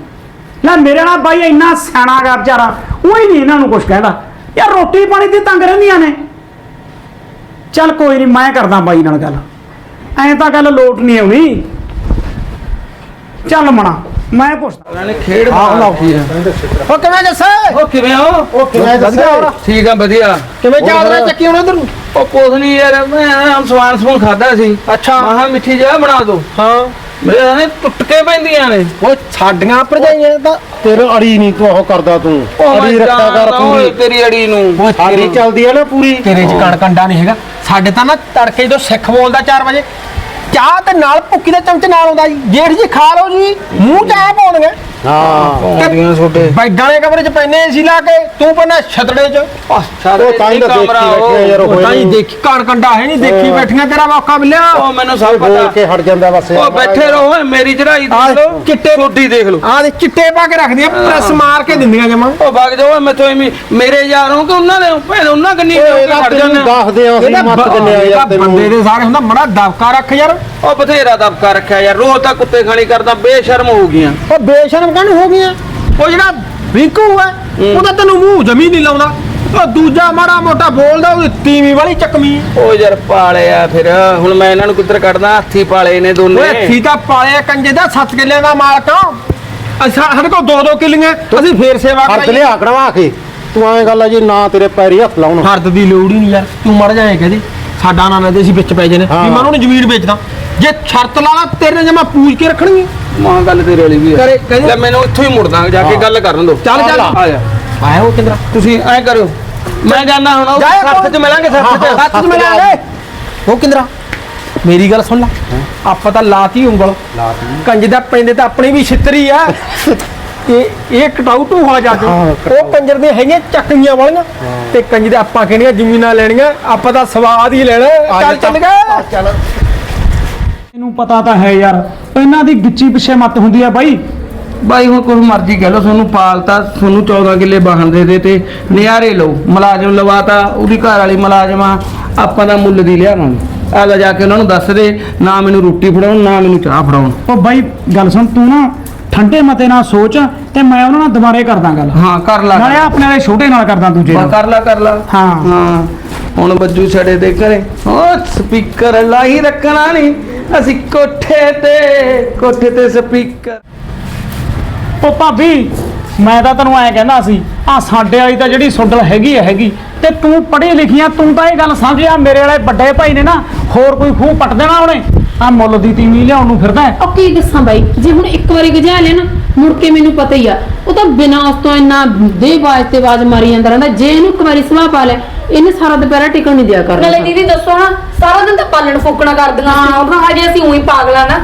ਲੈ ਮੇਰੇ ਨਾਲ ਬਾਈ ਇੰਨਾ ਸਿਆਣਾ ਗਾ ਵਿਚਾਰਾ ਉਹ ਹੀ ਨਹੀਂ ਇਹਨਾਂ ਨੂੰ ਕੁਝ ਕਹਿੰਦਾ। ਯਾਰ ਰੋਟੀ ਪਾਣੀ ਦੀ ਤੰਗ ਰਹਿੰਦੀਆਂ ਨੇ। ਚੱਲ ਕੋਈ ਨਹੀਂ ਮੈਂ ਕਰਦਾ ਬਾਈ ਨਾਲ ਗੱਲ। ਐਂ ਤਾਂ ਗੱਲ ਲੋਟ ਨਹੀਂ ਆਉਣੀ। ਚੱਲ ਮਣਾ। ਮੈਂ ਪੁੱਛਦਾ। ਉਹਨਾਂ ਨੇ ਖੇਡ ਬਣਾ ਰੱਖੀ ਆ ਉਹ ਕਿਵੇਂ ਜੱਸੇ? ਉਹ ਕਿਵੇਂ ਹੋ? ਉਹ ਕਿਵੇਂ ਜੱਸੇ? ਠੀਕ ਆ ਵਧੀਆ। ਕਿਵੇਂ ਚਾਦਰਾ ਚੱਕੀ ਹੁਣ ਉਧਰ ਨੂੰ? ਉਹ ਕੁਛ ਨਹੀਂ ਯਾਰ ਮੈਂ ਆਮ ਸਵਾਨ ਸਮੂਨ ਖਾਦਾ ਸੀ। ਅੱਛਾ। ਮਹਾ ਮਿੱਠੀ ਜਿਹਾ ਬਣਾ ਦੋ। ਹਾਂ। ਮੇਰੇ ਨੇ ਟੁੱਟ ਕੇ ਪੈਂਦੀਆਂ ਨੇ। ਉਹ ਸਾਡੀਆਂ ਭਰਜਾਈਆਂ ਤਾਂ। ਤੇਰੇ ਅੜੀ ਨਹੀਂ ਤੂੰ ਉਹ ਕਰਦਾ ਤੂੰ। ਅੜੀ ਮੈਂ ਰੱਖਿਆ ਕਰ ਪੂਰੀ ਤੇਰੀ ਅੜੀ ਨੂੰ। ਸਾਡੀ ਚੱਲਦੀ ਹੈ ਨਾ ਪੂਰੀ। ਤੇਰੇ ਚ ਕਣ ਕੰਡਾ ਨਹੀਂ ਹੈਗਾ। ਸਾਡੇ ਤਾਂ ਨਾ ਤੜਕੇ ਜਦੋਂ ਸਿੱਖ ਬੋਲਦਾ 4 ਵਜੇ ਚਾਹ ਤੇ ਨਾਲ ਭੁੱਕੀ ਦਾ ਚਮਚ ਨਾਲ ਆਉਂਦਾ ਜੀ। ਜੇਠ ਜੀ ਖਾ ਲਓ ਜੀ। ਮੂੰਹ ਚ ਆ ਪਾਉਣਗੇ ਹਾਂ। ਪਾਉਂਦੀਆਂ ਛੋਟੇ? ਬੈਡਾਂ ਵਾਲੇ ਕਮਰੇ 'ਚ ਪੈਨੇ ਸੀ ਲਾ ਕੇ ਤੂੰ ਪੈਣਾ ਛਤੜੇ 'ਚ। ਉਹ ਤਾਂ ਹੀ ਤਾਂ ਦੇਖੀ ਬੈਠੇ ਆ ਯਾਰ ਉਹ ਤਾਂ ਹੀ ਦੇਖੀ। ਕਾਣ ਕੰਡਾ ਹੈ ਨਹੀਂ ਦੇਖੀ ਬੈਠੀਆਂ ਤੇਰਾ ਮੌਕਾ ਮਿਲਿਆ? ਉਹ ਮੈਨੂੰ ਸਭ ਬੋਲ ਪਤਾ ਕੇ ਹਟ ਜਾਂਦਾ ਬਸ ਉਹ ਬੈਠੇ ਰਹੋ ਮੇਰੀ ਚੜਾਈ ਦੇਖ ਲਓ ਚਿੱਟੇ ਛੋਟੀ ਦੇਖ ਲਓ। ਆਹ ਦੇ ਚਿੱਟੇ ਪਾ ਕੇ ਰੱਖਦੀਆਂ ਪ੍ਰੈਸ ਮਾਰ ਕੇ ਦਿੰਦੀਆਂ ਜਮਾ। ਉਹ ਵਗ ਜਾਓ ਮੈਥੋਂ ਐਵੇਂ ਮੇਰੇ ਯਾਰੋਂ ਕਿ ਉਹਨਾਂ ਦੇ ਭੈਣ ਉਹਨਾਂ ਕੰਨੀ ਖੜ ਜਾਂਦੇ ਦੱਸਦੇ ਆ ਅਸੀਂ ਮੱਤ ਦਿੰਨੇ ਆ ਯਾਰ ਤੈਨੂੰ। ਬੰਦੇ ਦੇ ਸਾਰੇ ਹੁੰਦਾ ਮੜਾ ਦਬਕਾ ਰੱਖ ਯਾਰ। ਉਹ ਬਥੇਰਾ ਦਬਕਾ ਰੱਖਿਆ ਯਾਰ ਰੋਜ਼ ਤਾਂ ਕੁੱਤੇ ਖਾਣੀ ਕਰਦਾ ਬੇਸ਼ਰਮ ਹੋ ਗਈਆਂ। ਉਹ ਬੇਸ਼ਰਮ ਕਾਹਨੂੰ ਹੋ ਗਈਆਂ। ਉਹ ਜਿਹੜਾ ਰਿੰਕੂ ਹੈ ਉਹਦਾ ਤੈਨੂੰ ਮੂੰਹ ਜਮੀ ਨਹੀਂ ਲਾਉਂਦਾ। ਉਹ ਦੂਜਾ ਮਾੜਾ ਮੋਟਾ ਬੋਲਦਾ ਉਹ ਤੀਵੀਂ ਵਾਲੀ ਚੱਕਮੀ। ਉਹ ਯਾਰ ਪਾਲਿਆ ਫਿਰ। ਹੁਣ ਮੈਂ ਇਹਨਾਂ ਨੂੰ ਕਿੱਧਰ ਕੱਢਦਾ? ਹੱਥੀ ਪਾਲੇ ਨੇ ਦੋਨੇ। ਓਏ ਅਸੀਂ ਤਾਂ ਪਾਲਿਆ ਕੰਜੇ ਦਾ 7 ਕਿੱਲਿਆਂ ਦਾ ਮਾਲਕ ਆ। ਸਾਡੇ ਕੋਲ ਦੋ ਦੋ ਕਿੱਲੀਆਂ ਅਸੀਂ ਫੇਰ ਸੇਵਾ ਹਰਦ ਲਿਆ ਕਢਵਾ ਕੇ। ਤੂੰ ਐਂ ਗੱਲ ਆ ਜੀ ਨਾ ਤੇਰੇ ਪੈਰੀ ਹੱਥ ਲਾਉਣ। ਹਰਦ ਦੀ ਲੋੜ ਹੀ ਨਹੀਂ ਯਾਰ। ਤੂੰ ਮੜ ਜਾਏ ਕਹਦੇ। ਸਾਡਾ ਨਾਂ ਨਾ ਦੇ ਅਸੀਂ ਵਿੱਚ ਪੈ ਹਾਂ। ਵੀ ਮੈਂ ਉਹਨੂੰ ਜ਼ਮੀਨ ਵੇਚਦਾ। ਜੇ ਸ਼ਰਤ ਲਾ ਲਾ ਤੇਰੇ ਜਮਾ ਪੂਜ ਕੇ ਰੱਖਣੀ ਮਾਂ ਗੱਲ ਤੇਰੇ ਵਾਲੀ ਵੀ ਕਰੇ- ਲੈ ਮੈਨੂੰ ਇੱਥੋਂ ਹੀ ਮੁੜਦਾ ਜਾ ਕੇ ਗੱਲ ਕਰਨ ਦੋ। ਚੱਲ ਚੱਲ। ਆ ਜਾ। ਆਇਆ ਉਹ ਕਿੰਦਰਾ ਤੁਸੀਂ ਐ ਕਰਿਓ। ਮੈਂ ਜਾਣਾ ਹੁਣ ਸੱਤ ਚ ਮਿਲਾਂਗੇ ਸੱਤ ਚ। ਸੱਤ ਚ ਮਿਲਾਂਗੇ ਉਹ ਕਿੰਦਰਾ ਮੇਰੀ ਗੱਲ ਸੁਣ ਲੈ। ਆਪਾਂ ਤਾਂ ਲਾਤੀ ਉਂਗਲ। ਕੰਜ ਦਾ ਪੈਂਦੇ ਤਾਂ ਆਪਣੀ ਵੀ ਛਿੱਤਰੀ ਆ। ਇਹ ਇਹ ਕਟਾਊ ਟੂ ਹੋ ਜਾ। ਕੇ ਉਹ ਕੰਜਰ ਦੇ ਹੈਗੀਆਂ ਚੱਕੀਆਂ ਵਾਲੀਆਂ। ਤੇ ਕੰਜ ਦੇ ਆਪਾਂ ਕਿਹੜੀਆਂ ਜ਼ਮੀਨਾਂ ਲੈਣੀਆਂ? ਆਪਾਂ ਤਾਂ ਸਵਾਦ ਹੀ ਲੈਣਾ। ਚੱਲ ਚੱਲ। ਗਾ। ਚੱਲ। ਇਹਨੂੰ ਪਤਾ ਤਾਂ ਹੈ ਯਾਰ ਇਹਨਾਂ ਦੀ ਗਿੱਚੀ ਪਿੱਛੇ ਮੱਤ ਹੁੰਦੀ ਆ ਬਾਈ। ਬਾਈ ਹੁਣ ਕੁਝ ਮਰਜ਼ੀ ਕਹਿ ਲਓ ਤੁਹਾਨੂੰ ਪਾਲਤਾ ਤੁਹਾਨੂੰ 14 ਕਿੱਲੇ ਬਾਹਣ ਦੇ ਦੇ ਤੇ ਨਿਆਰੇ ਲਓ। ਮੁਲਾਜ਼ਮ ਲਵਾਤਾ ਉਹਦੀ ਘਰ ਵਾਲੀ ਮੁਲਾਜ਼ਮ ਆ ਆਪਾਂ ਦਾ ਮੁੱਲ ਦੀ ਲਿਆਵਾਂਗੇ ਆ ਲੈ ਜਾ ਕੇ ਉਹਨਾਂ ਨੂੰ ਦੱਸ ਦੇ ਨਾ ਮੈਨੂੰ ਰੋਟੀ ਫੜਾਉਣ ਨਾ ਮੈਨੂੰ ਚਾਹ ਫੜਾਉਣ। ਉਹ ਬਾਈ ਗੱਲ ਸੁਣ ਤੂੰ ਨਾ ਠੰਡੇ ਮਤੇ ਨਾਲ ਸੋਚ ਤੇ ਮੈਂ ਉਹਨਾਂ ਨਾਲ ਦੁਬਾਰੇ ਕਰਦਾ ਗੱਲ। ਹਾਂ ਕਰ ਲਾ। ਨਾਲੇ ਆਪਣੇ ਵਾਲੇ ਛੋਟੇ ਨਾਲ ਕਰਦਾ ਦੂਜੇ ਨਾਲ। ਕਰ ਲਾ ਕਰ ਲਾ। ਹਾਂ। ਹਾਂ। ਹੁਣ ਬੱਜੂ ਛੜੇ ਦੇ ਘਰੇ। ਉਹ ਸਪੀਕਰ ਲਾਈ ਰੱਖਣਾ ਨਹੀਂ ਅਸੀਂ ਕੋਠੇ ਤੇ ਕੋਠੇ ਤੇ ਸਪੀਕਰ। ਉਹ ਭਾਬੀ, ਮੈਂ ਤਾਂ ਤੈਨੂੰ ਐ ਕਹਿੰਦਾ ਸੀ ਆ ਸਾਡੇ ਵਾਲੀ ਤਾਂ ਜਿਹੜੀ ਸੁੱਡਲ ਹੈਗੀ ਹੈ ਹੈਗੀ। ਤੇ ਤੂੰ ਪੜ੍ਹੀ ਲਿਖੀਆਂ ਤੂੰ ਤਾਂ ਇਹ ਗੱਲ ਸਮਝਿਆ ਮੇਰੇ ਵਾਲੇ ਵੱਡੇ ਭਾਈ ਨੇ ਨਾ ਹੋਰ ਕੋਈ ਖੂਹ ਪੱਟ ਦੇਣਾ ਉਹਨੇ। ਆ ਮੁੱਲ ਦੀ ਤੀਵੀਂ ਲਿਆਉਣ ਨੂੰ ਫਿਰਦਾ ਹੈ। ਉਹ ਕੀ ਦੱਸਾਂ ਬਾਈ? ਜੇ ਹੁਣ ਇੱਕ ਵਾਰੀ ਗਜਾ ਲਿਆ ਨਾ ਮੁੜ ਕੇ ਮੈਨੂੰ ਪਤਾ ਹੀ ਆ। ਉਹ ਤਾਂ ਬਿਨਾਂ ਉਸ ਤੋਂ ਇੰਨਾ ਦੇ ਬਾਜ ਤੇ ਬਾਜ ਮਾਰੀ ਜਾਂਦਾ ਰਹਿੰਦਾ। ਜੇ ਇਹਨੂੰ ਇੱਕ ਵਾਰੀ ਸੁਭਾਅ ਪਾ ਲਿਆ ਇਹਨੇ ਸਾਰਾ ਦੁਪਹਿਰਾ ਟਿਕਣ ਨਹੀਂ ਦਿਆ ਕਰਨਾ। ਨਾਲੇ ਦੀਦੀ ਦੱਸੋ ਨਾ ਸਾਰਾ ਦਿਨ ਤਾਂ ਪਾਲਣ ਫੋਕਣਾ ਕਰਦੀਆਂ। ਉਹਨਾਂ ਹਜੇ ਅਸੀਂ ਉਹੀ ਪਾਗਲਾਂ ਨਾ।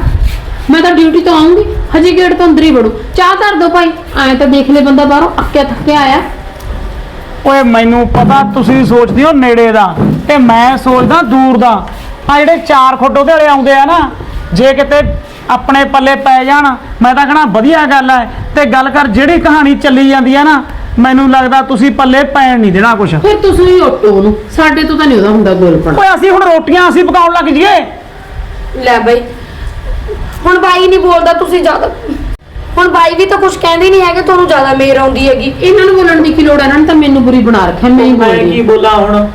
ਮੈਂ ਤਾਂ ਡਿਊਟੀ ਤੋਂ ਆਉਂਗੀ ਹਜੇ ਗੇਟ ਤੋਂ ਅੰਦਰ ਹੀ ਵੜੂ। ਚਾਹ ਧਰ ਦੋ ਭਾਈ। ਐਂ ਤਾਂ ਦੇਖ ਲੈ ਬੰਦਾ ਬਾਹਰੋਂ ਅੱਕਿਆ ਥੱਕਿਆ ਆਇਆ। ਓਏ ਮੈਨੂੰ ਪਤਾ ਤੁਸੀਂ ਸੋਚਦੇ ਹੋ ਨੇੜੇ ਦਾ। ਤੇ ਮੈਂ ਸੋਚਦਾ ਦੂਰ ਦਾ। ਆ ਜਿਹੜੇ ਚਾਰ ਖੁੱਡ ਉਹਦੇ ਵਾਲੇ ਆਉਂਦੇ ਆ ਨਾ ਜੇ ਕਿਤੇ ਆਪਣੇ ਪੱਲੇ ਪੈ ਜਾਣ ਮੈਂ ਤਾਂ ਕਹਣਾ ਵਧੀਆ ਗੱਲ ਹੈ। ਤੇ ਗੱਲ ਕਰ ਜਿਹੜੀ ਕਹਾਣੀ ਚੱਲੀ ਜਾਂਦੀ ਆ ਨਾ ਮੈਨੂੰ ਲੱਗਦਾ ਤੁਸੀਂ ਪੱਲੇ ਪੈਣ ਨਹੀਂ ਦੇਣਾ ਕੁਛ। ਫਿਰ ਤੁਸੀਂ ਹੀ ਓਟੋ ਉਹਨੂੰ ਸਾਡੇ ਤੋਂ ਤਾਂ ਨਹੀਂ ਉਹਦਾ ਹੁੰਦਾ ਗੋਲਪਣਾ ਓਏ ਅਸੀਂ ਹੁਣ ਰੋਟੀਆਂ ਅਸੀਂ ਪਕਾਉਣ ਲੱਗ ਜੀਏ ਲੈ ਬਾਈ ਹੁਣ ਬਾਈ ਨਹੀਂ ਬੋਲਦਾ ਤੁਸੀਂ ਜ਼ਿਆਦਾ। ਹੁਣ ਬਾਈ ਵੀ ਤਾਂ ਕੁਝ ਕਹਿੰਦੇ ਨਹੀਂ ਹੈਗੇ ਤੁਹਾਨੂੰ ਜ਼ਿਆਦਾ ਮੇਰ ਆਉਂਦੀ ਹੈਗੀ। ਇਹਨਾਂ ਨੂੰ ਬੋਲਣ ਦੀ ਕੀ ਲੋੜ ਹੈ? ਇਹਨਾਂ ਨੇ ਤਾਂ ਮੈਨੂੰ ਬੁਰੀ ਬਣਾ ਰੱਖਿਆ ਮੈਂ ਹੀ ਮੈਂ ਕੀ ਬੋਲਾਂ ਹੁਣ?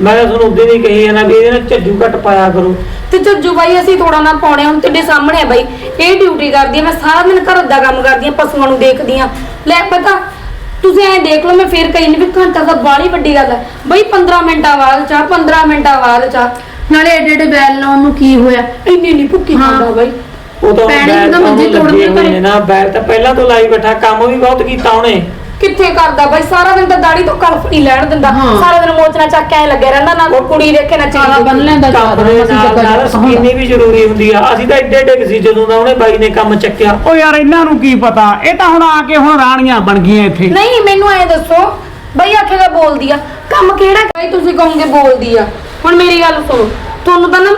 ਮੈਂ ਤਾਂ ਤੁਹਾਨੂੰ ਉਦੋਂ ਹੀ ਕਹੀ ਜਾਂਦਾ ਵੀ ਇਹਦੇ ਨਾਲ ਝੱਜੂ ਘੱਟ ਪਾਇਆ ਕਰੋ। ਤੇ ਜੱਜੂ ਬਾਈ ਅਸੀਂ ਥੋੜਾ ਨਾ ਪਾਉਣੇ ਹੁਣ ਤੁਹਾਡੇ ਸਾਹਮਣੇ ਆ ਬਾਈ। ਇਹ ਡਿਊਟੀ ਕਰਦੀ ਆ ਮੈਂ ਸਾਰਾ ਦਿਨ ਘਰ ਦਾ ਕੰਮ ਕਰਦੀ ਆ ਪਸ਼ੂਆਂ ਨੂੰ ਦੇਖਦੀ ਆ। ਲੈ ਪਤਾ ਤੁਸੀਂ ਐਂ ਦੇਖ ਲਓ ਮੈਂ ਫੇਰ ਕਹੀ ਨਹੀਂ ਵੀ ਘੰਟਾ ਤਾਂ ਬਾਹਲੀ ਵੱਡੀ ਗੱਲ ਹੈ ਬਈ 15 ਮਿੰਟਾਂ ਬਾਅਦ ਚਾਹ 15 ਮਿੰਟਾਂ ਬਾਅਦ ਚਾਹ ਨਾਲੇ ਏਡੇ ਏਡੇ ਬੈਲ ਲਾਉਣ ਨੂੰ ਕੀ ਹੋਇਆ? ਇੰਨੀ ਨਹੀਂ ਭੁੱਖੀ ਹਾਂ। ਖਾਂਦਾ ਬਾਈ। ਉਹ ਤਾਂ ਪੈਣੀ ਬੈਲ ਤਾਂ ਉਹਨੂੰ ਤੋੜਨੇ ਲੱਗੇ ਹੋਏ ਨੇ। ਨਾ ਬੈਲ ਤਾਂ ਪਹਿਲਾਂ ਤੋਂ ਲਾਈ ਬੈਠਾ ਕੰਮ ਵੀ ਬਹੁਤ ਕੀਤਾ ਉਹਨੇ। ਕਿੱਥੇ ਕਰਦਾ ਬਾਈ? ਸਾਰਾ ਦਿਨ ਤਾਂ ਦਾੜੀ ਤੋਂ ਕਲਫ ਨਹੀਂ ਲੈਣ ਦਿੰਦਾ। ਹਾਂ। ਸਾਰਾ ਦਿਨ ਮੋਚਣਾ ਚੱਕ ਕੇ ਐਂ ਲੱਗਿਆ ਰਹਿੰਦਾ ਨਾ ਕੁੜੀ ਦੇਖੇ ਨਾ ਚਿੜੀ ਬੰਨ ਲੈਂਦਾ ਚਾਦਰ ਅਸੀਂ ਚੱਕਰ ਨਾਲ ਸਕੀਨੀ ਵੀ ਜ਼ਰੂਰੀ ਹੁੰਦੀ ਆ। ਅਸੀਂ ਤਾਂ ਏਡੇ ਏਡੇ ਕੁ ਸੀ ਜਦੋਂ ਦਾ ਉਹਨੇ ਬਾਈ ਨੇ ਕੰਮ ਚੱਕਿਆ। ਓ ਯਾਰ ਇਹਨਾਂ ਨੂੰ ਕੀ ਪਤਾ? ਇਹ ਤਾਂ ਹੁਣ ਆ ਕੇ ਹੁਣ ਰਾਣੀਆਂ ਬਣ ਗਈਆਂ ਇੱਥੇ। ਨਹੀਂ ਮੈਨੂੰ ਐ ਦੱਸੋ ਬਈ ਆਖੇਗਾ ਬੋਲਦੀ ਆ। ਕੰਮ ਕਿਹੜਾ ਬਈ ਤੁਸੀਂ ਕਹੋਗੇ ਬੋਲਦੀ ਆ। ਹੁਣ ਮੇਰੀ ਗੱਲ ਸੁਣੋ ਤੁਹਾਨੂੰ ਤਾਂ ਨਾ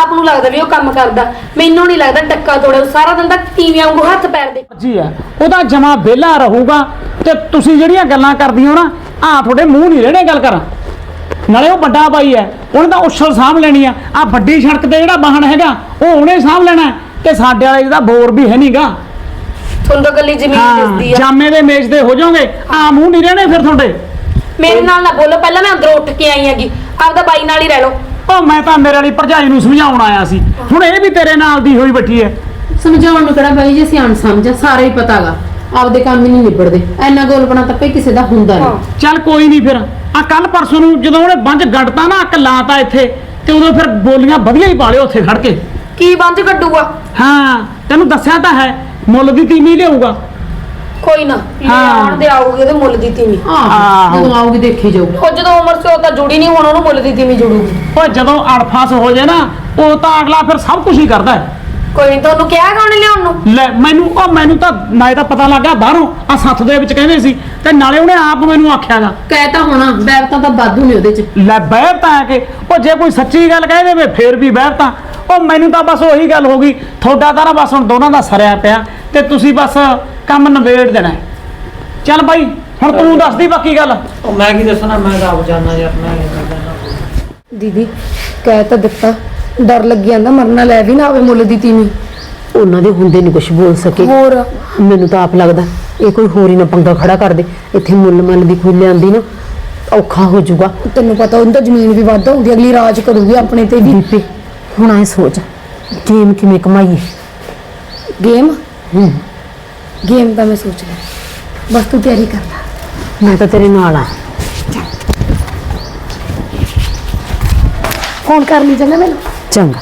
ਆਪ ਨੂੰ ਲੱਗਦਾ ਵੀ ਉਹ ਕੰਮ ਕਰਦਾ। ਮੈਨੂੰ ਨਹੀਂ ਲੱਗਦਾ ਟੱਕਾ ਤੋੜੇ ਉਹ ਸਾਰਾ ਦਿਨ ਤਾਂ ਤੀਵੀਆਂ ਵਾਂਗੂ ਹੱਥ ਪੈਰ ਦੇ ਜੀ ਹੈ ਉਹਦਾ ਜਮਾ ਵਿਹਲਾ ਰਹੂਗਾ। ਤੇ ਤੁਸੀਂ ਜਿਹੜੀਆਂ ਗੱਲਾਂ ਕਰਦੀ ਹੋ ਨਾ ਆ ਤੁਹਾਡੇ ਮੂੰਹ ਨਹੀਂ ਰਹਿਣੇ ਗੱਲ ਕਰਾਂ ਨਾਲੇ ਉਹ ਵੱਡਾ ਬਾਈ ਹੈ ਉਹਨੇ ਤਾਂ ਉਛਲ ਸਾਂਭ ਲੈਣੀ ਆ। ਆ ਵੱਡੀ ਸੜਕ ਤੇ ਜਿਹੜਾ ਵਾਹਨ ਹੈਗਾ ਉਹ ਉਹਨੇ ਸਾਂਭ ਲੈਣਾ ਤੇ ਸਾਡੇ ਵਾਲੇ ਜਿਹਦਾ ਬੋਰ ਵੀ ਹੈ ਨਹੀਂਗਾ ਤੁਹਾਨੂੰ ਤਾਂ ਗੱਲੀ ਜ਼ਮੀਨ ਦਿਸਦੀ ਆ। ਜਾਮੇ ਦੇ ਮੇਜ਼ ਤੇ ਹੋ ਜਾਓਗੇ ਆ ਮੂੰਹ ਨਹੀਂ ਰਹਿਣੇ ਫਿਰ ਤੁਹਾਡੇ। ਮੇਰੇ ਨਾਲ ਨਾ ਬੋਲੋ ਪਹਿਲਾਂ ਮੈਂ ਅੰਦਰੋਂ ਉੱਠ ਕੇ ਆਈ ਹੈਗੀ। ਆਪਦਾ ਬਾਈ ਨਾਲ ਹੀ ਰਹਿ ਲਓ। ਉਹ ਮੈਂ ਤਾਂ ਮੇਰੇ ਵਾਲੀ ਭਰਜਾਈ ਨੂੰ ਸਮਝਾਉਣ ਆਇਆ ਸੀ। ਹੁਣ ਇਹ ਵੀ ਤੇਰੇ ਨਾਲ ਦੀ ਹੋਈ ਬੈਠੀ ਹੈ। ਸਮਝਾਉਣ ਨੂੰ ਕਿਹੜਾ ਬਾਈ ਜੇ ਸਿਆਣ ਸਮਝ ਸਾਰੇ ਹੀ ਪਤਾਗਾ ਆਪਦੇ ਕੰਮ ਹੀ ਨਹੀਂ ਨਿਬੜਦੇ। ਐਨਾ ਗੋਲਪਣਾ ਤਾਂ ਭਈ ਕਿਸੇ ਦਾ ਹੁੰਦਾ ਨਹੀਂ। ਚੱਲ ਕੋਈ ਨਹੀਂ ਫਿਰ। ਆ ਕੱਲ ਪਰਸੋਂ ਨੂੰ ਜਦੋਂ ਉਹਨੇ ਬੰਜ ਗੱਡਤਾ ਨਾ ਅੱਕ ਲਾਤਾ ਇੱਥੇ ਤੇ ਉਦੋਂ ਫਿਰ ਬੋਲੀਆਂ ਵਧੀਆ ਹੀ ਪਾ ਲਿਓ ਉੱਥੇ ਖੜ ਕੇ। ਕੀ ਬੰਜ ਕੱਢੂਗਾ ਹਾਂ ਤੈਨੂੰ ਦੱਸਿਆ ਤਾਂ ਹੈ ਮੁੱਲ ਦੀ ਤੀਵੀਂ ਲਿਆਊਗਾ। ਕੋਈ ਨਾ ਲੈ ਹਾਂ। ਆਉਣ ਦੇ ਆਊਗੀ ਉਹਦੇ ਮੁੱਲ ਦੀ ਤੀਵੀਂ। ਆਹ। ਜਦੋਂ ਆਉਗੀ ਦੇਖੀ ਜਾਊ। ਉਹ ਜਦੋਂ ਉਮਰ ਸੀ ਉਹ ਤਾਂ ਜੁੜੀ ਨਹੀਂ ਹੁਣ ਉਹਨੂੰ ਮੁੱਲ ਦੀ ਤੀਵੀਂ ਜੁੜੂਗੀ। ਓਏ ਜਦੋਂ ਅੜਫਾਸ ਹੋ ਜਾਏ ਨਾ ਉਹ ਤਾਂ ਅਗਲਾ ਫਿਰ ਸਭ ਕੁਝ ਹੀ ਕਰਦਾ ਹੈ। ਕੋਈ ਨਹੀਂ ਤੁਹਾਨੂੰ ਕਿਹਾ ਉਹਨੇ ਲਿਆਉਣ ਨੂੰ? ਲੈ ਮੈਨੂੰ ਉਹ ਮੈਨੂੰ ਤਾਂ ਨਾ ਤਾਂ ਪਤਾ ਲੱਗਾ ਬਾਹਰੋਂ ਆ ਸੱਥ ਦੇ ਵਿੱਚ ਕਹਿੰਦੇ ਸੀ ਤੇ ਨਾਲੇ ਉਹਨੇ ਆਪ ਮੈਨੂੰ ਆਖਿਆਗਾ ਕਹਿ ਤਾਂ ਹੋਣਾ ਬੈਰਤਾਂ ਤਾਂ ਵਾਧੂ ਨੇ ਉਹਦੇ ਚ। ਲੈ ਬਹਿਰ ਤਾਂ ਆ ਕੇ ਉਹ ਜੇ ਕੋਈ ਸੱਚੀ ਗੱਲ ਕਹਿ ਦੇਵੇ ਫੇਰ ਵੀ ਬਹਿਰ ਤਾਂ। ਉਹ ਮੈਨੂੰ ਤਾਂ ਬਸ ਉਹੀ ਗੱਲ ਹੋ ਗਈ ਤੁਹਾਡਾ ਤਾਂ ਨਾ ਬਸ ਹੁਣ ਦੋਨਾਂ ਦਾ ਸਰਿਆ ਪਿਆ ਤੇ ਤੁਸੀਂ ਬਸ ਕੰਮ ਨਵੇੜ ਦੇਣਾ। ਹੈ। ਚੱਲ ਬਾਈ ਹੁਣ ਤੂੰ ਦੱਸਦੀ ਬਾਕੀ ਗੱਲ। ਉਹ ਮੈਂ ਕੀ ਦੱਸਣਾ ਮੈਂ ਤਾਂ ਆਪ ਜਾਣਾ ਯਾਰ ਮੈਂ ਕਰਦਾ ਦੀਦੀ ਕਹਿ ਤਾਂ ਦਿੱਤਾ। ਡਰ ਲੱਗੀ ਜਾਂਦਾ ਮਰਨਾ ਲੈ ਵੀ ਨਾ ਆਵੇ ਮੁੱਲ ਦੀ ਤੀਵੀਂ। ਉਹਨਾਂ ਦੇ ਹੁੰਦੇ ਨਹੀਂ ਕੁਝ ਬੋਲ ਸਕੇ। ਹੋਰ? ਮੈਨੂੰ ਤਾਂ ਆਪ ਲੱਗਦਾ ਇਹ ਕੋਈ ਹੋਰ ਹੀ ਨਾ ਪੰਗਾ ਖੜਾ ਕਰ ਦੇ। ਇੱਥੇ ਮੁੱਲ ਮੱਲ ਦੀ ਕੋਈ ਲਿਆਂਦੀ ਨਾ ਔਖਾ ਹੋ ਜਾਊਗਾ। ਤੈਨੂੰ ਪਤਾ ਉਹਨਾਂ ਤਾਂ ਜ਼ਮੀਨ ਵੀ ਵੱਧ ਹੁੰਦੀ ਅਗਲੀ ਰਾਜ ਕਰੂਗੀ ਆਪਣੇ ਤੇ ਵੀ। ਹੁਣ ਐ ਸੋਚ ਗੇਮ ਕਿਵੇਂ ਕਮਾਈਏ? ਗੇਮ? ਹੂੰ। ਗੇਮ ਤਾਂ ਮੈਂ ਸੋਚ ਲਿਆ। ਬਸ ਤੂੰ ਤਿਆਰੀ ਕਰ। ਲੈ ਮੈਂ ਤਾਂ ਤੇਰੇ ਨਾਲ ਆ। ਫੋਨ ਕਰ ਲਈ ਚੰਗਾ ਮੈਨੂੰ। ਚੰਗਾ